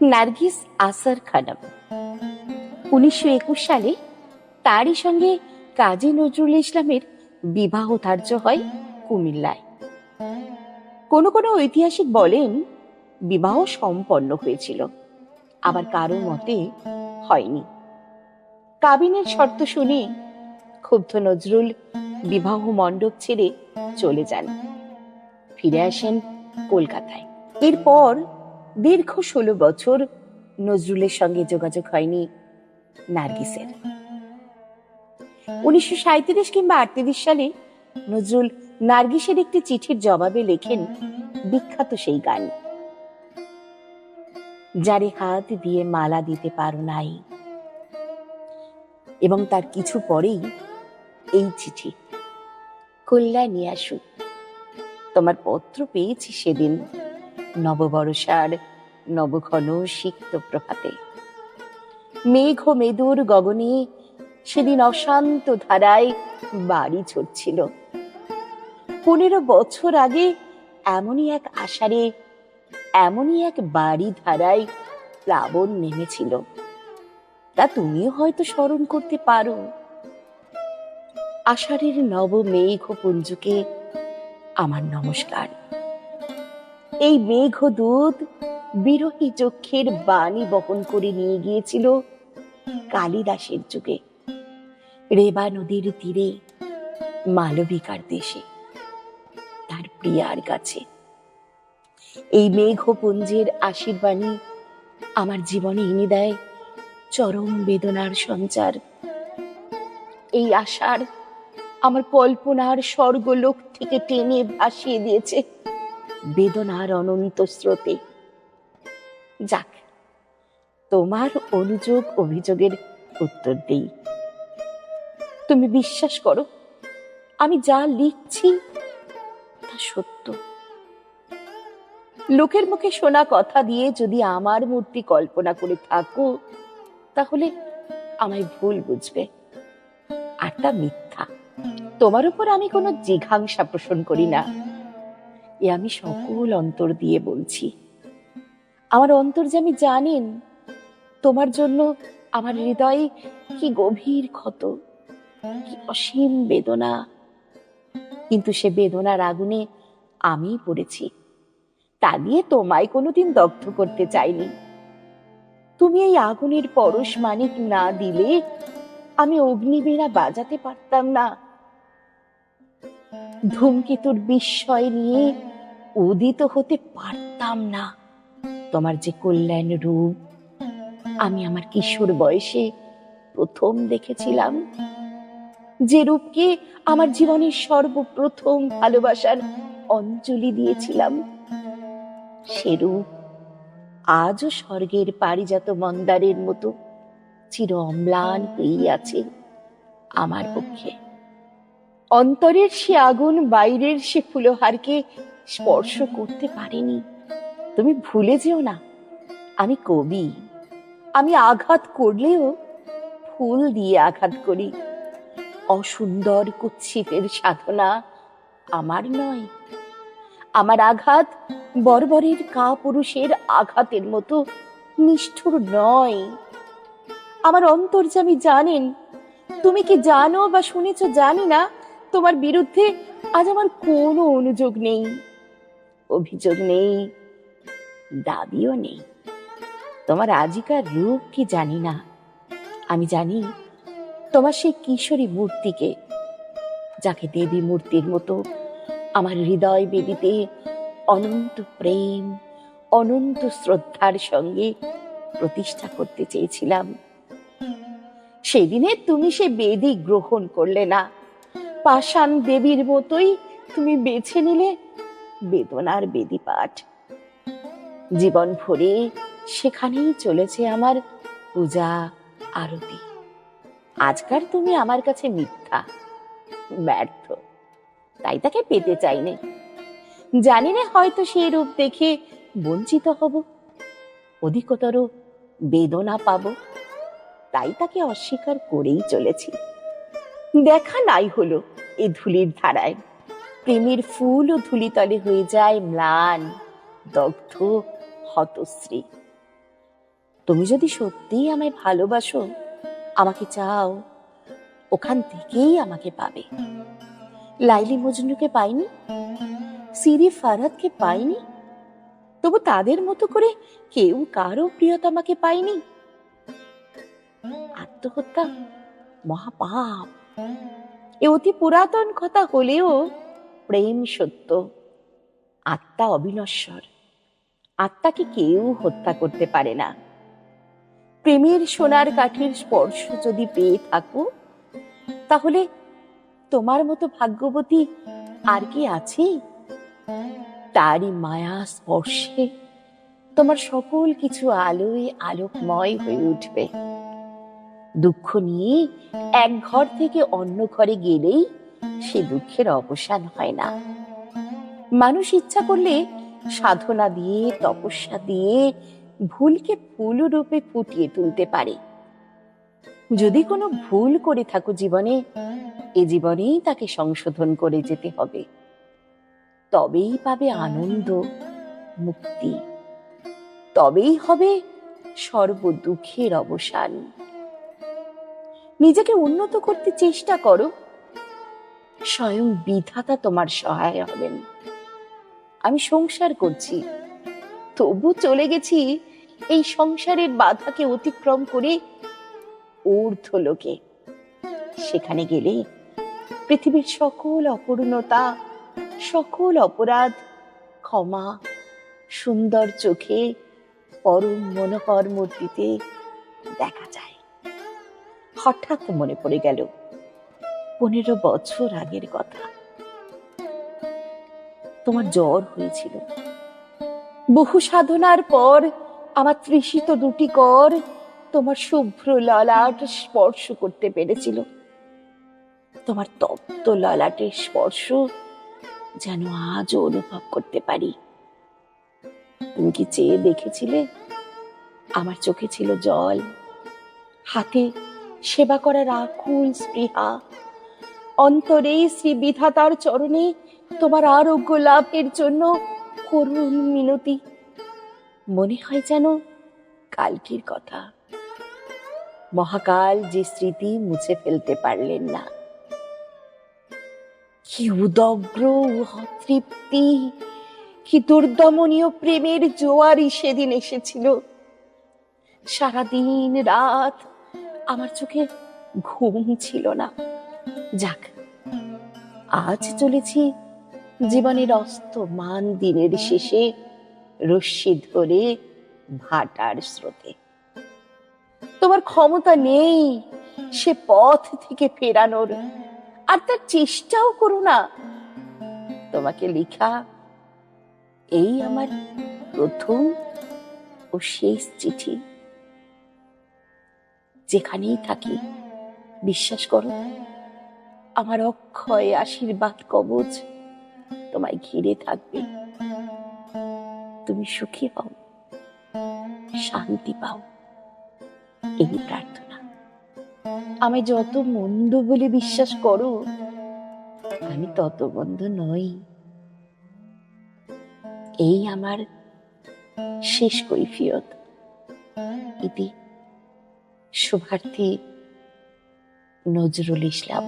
নার্গিস আসার খানম। উনিশশো একুশ সালে তারই সঙ্গে কাজী নজরুল ইসলামের বিবাহ ধার্য হয় কুমিল্লায়। কোনো কোনো ঐতিহাসিক বলেন বিবাহ সম্পন্ন হয়েছিল, আবার কারও মতে হয়নি। কাবিনের শর্ত শুনে ক্ষুব্ধ নজরুল বিবাহ মণ্ডপ ছেড়ে চলে যান, ফিরে আসেন কলকাতায়। এরপর দীর্ঘ ষোলো বছর নজরুলের সঙ্গে যোগাযোগ হয়নি নার্গিসের। উনিশশো সাঁত্রিশ কিংবা আটত্রিশ সালে নজরুল নার্গিসের একটি চিঠির জবাবে লেখেন বিখ্যাত সেই গান। যারে হাত দিয়ে মালা দিতে পারো নাই। এবং তার কিছু পরেই এই চিঠি, কল্যাণী আসুক, তোমার পত্র পেয়েছি সেদিন। নববর্ষার নবঘন সিক্ত প্রভাতে। মেঘ মেদুর গগনে সেদিন অশান্ত ধারায় বাড়ি ছড়ছিল পনেরো বছর আগে এমনই এক আষাঢ়ে, এমনই এক বাড়ি ধারায় প্লাবন নেমেছিল। তা তুমিও হয়তো স্মরণ করতে পারো। আষাঢ়ের নব মেঘ পুঞ্জকে আমার নমস্কার। এই মেঘ দূত বিরহী চক্ষের বাণী বহন করে নিয়ে গিয়েছিল কালিদাসের যুগে। রেবা নদীর তীরে, মালবিকার দেশে, তার প্রিয়ার কাছে। এই মেঘপুঞ্জের আশীর্বাণী আমার জীবনে এনে দেয় চরম বেদনার সঞ্চার। এই আশার আমার কল্পনার স্বর্গলোক থেকে টেনে ভাসিয়ে দিয়েছে। বেদনার অনন্ত স্রোতে। যাক, তোমার অনুযোগ অভিযোগের উত্তর দেই। তুমি বিশ্বাস করো, আমি যা লিখছি তা সত্য। লোকের মুখে শোনা কথা দিয়ে যদি আমার মূর্তি কল্পনা করে থাকো, তাহলে আমায় ভুল বুঝবে আর তা মিথ্যা। তোমার উপর আমি কোনো জিঘাংসা পোষণ করি না। এ আমি সকল অন্তর দিয়ে বলছি। আমার অন্তর্যামী জানেন, তোমার জন্য আমার হৃদয়ে কি গভীর ক্ষত, কি অসীম বেদনা। কিন্তু সে বেদনার আগুনে আমি পড়েছি। তা দিয়ে তোমায় কোনোদিন দগ্ধ করতে চাইনি। তুমি এই আগুনের পরশ মানিক না দিলে আমি অগ্নিবীণা বাজাতে পারতাম না। ধূমকেতুর বিস্ময় নিয়ে উদিত হতে পারতাম না। তোমার যে কল্যাণ রূপ, আমি আমার কিশোর বয়সে প্রথম দেখেছিলাম। যে রূপকে আমার জীবনের সর্বপ্রথম ভালোবাসার অঞ্জলি দিয়েছিলাম। সে রূপ আজও স্বর্গের পারিজাত মন্দারের মতো চির অম্লান হয়েই আছে আমার পক্ষে। অন্তরের সে আগুন, বাইরের সে ফুলহারকে স্পর্শ করতে পারেনি। তুমি ভুলে যেও না, আমি কবি। আমি আঘাত করলেও ফুল দিয়ে আঘাত করি। অসুন্দর কুৎসিতের সাধনা আমার নয়। আমার আঘাত বর্বরের কা পুরুষের আঘাতের মতো নিষ্ঠুর নয়। আমার অন্তর্যামী জানেন, তুমি কি জানো বা শুনেছ জানি না তোমার বিরুদ্ধে আজ আমার কোনো অনুযোগ নেই, অভিযোগ নেই, দাবিও নেই। তোমার আজিকার রূপ কি জানি না। আমি জানি তোমার সেই কিশোরী মূর্তিকে, যাকে দেবী মূর্তির মতো আমার হৃদয় বেদিতে অনন্ত প্রেম, অনন্ত শ্রদ্ধার সঙ্গে প্রতিষ্ঠা করতে চেয়েছিলাম। সেদিনে তুমি সে বেদি গ্রহণ করলে না। পাষাণ দেবীর মতোই তুমি বেছে নিলে বেদনার বেদি পাঠ জীবন ভরে সেখানেই চলেছে আমার পূজা আরতি। আজকার তুমি আমার কাছে মিথ্যা, ব্যর্থ, তাই তাকে পেতে চাইনে জানি না হয়তো সেই রূপ দেখে বঞ্চিত হব, অধিকতর বেদনা পাব, তাই তাকে অস্বীকার করেই চলেছি। দেখা নাই হলো এ ধুলির ধারায়। প্রেমের ফুল ও ধুলিতলে হয়ে যায় ম্লান, দগ্ধ, হতশ্রী। তুমি যদি সত্যিই আমায় ভালোবাসো, আমাকে চাও, ওখান থেকেই আমাকে পাবে। লাইলি মজনুকে পাইনি? সিরি ফারাদকে পাইনি? তবু তাদের মতো করে কেউ কারও প্রিয়তমাকে পায়নি আত্মহত্যা? মহাপাপ। এ অতি পুরাতন কথা হলেও প্রেম সত্য। আত্মা অবিনশ্বর। আত্মাকে কেউ হত্যা করতে পারে না। প্রেমের সোনার কাঠের স্পর্শ যদি পেয়ে থাকো, তাহলে তোমার মতো ভাগ্যবতী আর কি আছে? তারই মায়া স্পর্শে তোমার সকল কিছু আলোয় আলোকময় হয়ে উঠবে। দুঃখ নিয়ে এক ঘর থেকে অন্য ঘরে গেলেই সে দুঃখের অবসান হয় না। মানুষ ইচ্ছা করলে সাধনা দিয়ে, তপস্যা দিয়ে ভুলকে ফুল রূপে ফুটিয়ে তুলতে পারে। যদি কোনো ভুল করে থাকো জীবনে, এ জীবনেই তাকে সংশোধন করে যেতে হবে। তবেই পাবে আনন্দ, মুক্তি। তবেই হবে সর্ব দুঃখের অবসান। নিজেকে উন্নত করতে চেষ্টা করো। স্বয়ং বিধাতা তোমার সহায় হবেন। আমি সংসার করছি। তবু চলে গেছি এই সংসারের বাধাকে অতিক্রম করে ঊর্ধ্ব লোকে সেখানে গেলে পৃথিবীর সকল অপূর্ণতা, সকল অপরাধ ক্ষমা, সুন্দর চোখে পরম মনোহর মূর্তিতে দেখা যায় হঠাৎ মনে পড়ে গেল, পনেরো বছর আগের কথা। তোমার জ্বর হয়েছিল। বহু সাধনার পর আমার তৃষিত দুটি কর তোমার শুভ্র ললাট স্পর্শ করতে পেরেছিল। তোমার তপ্ত ললাটের স্পর্শ যেন আজও অনুভব করতে পারি। তুমি কি চেয়ে দেখেছিলে? আমার চোখে ছিল জল, হাতে সেবা করার আকুল স্পৃহা। অন্তরে শ্রী বিধাতার চরণে তোমার আরোগ্য লাভের জন্য করুণ মিনতি। মনে হয় যেন কালটির কথা। মহাকাল যে স্মৃতি মুছে ফেলতে পারলেন না। কি উদগ্র তৃপ্তি কি দুর্দমনীয় প্রেমের জোয়ারই সেদিন এসেছিল। সারাদিন রাত আমার চোখে ঘুম ছিল না। যাক, আজ চলেছি জীবনের অস্তমান দিনের শেষে রশ্মি ধরে ভাটার স্রোতে। তোমার ক্ষমতা নেই সে পথ থেকে ফেরানোর, আর তার চেষ্টাও করো না। তোমাকে লেখা এই আমার প্রথম ও শেষ চিঠি। যেখানেই থাকি, বিশ্বাস করো, আমার অক্ষয় আশীর্বাদ কবচ তোমায় ঘিরে থাকবে। তুমি সুখী হও, শান্তি পাও, এই প্রার্থনা। আমি যত মন্দ বলে বিশ্বাস করো, আমি তত মন্দ নই। এই আমার শেষ কৈফিয়ত। ইতি শুভার্থী নজরুল ইসলাম।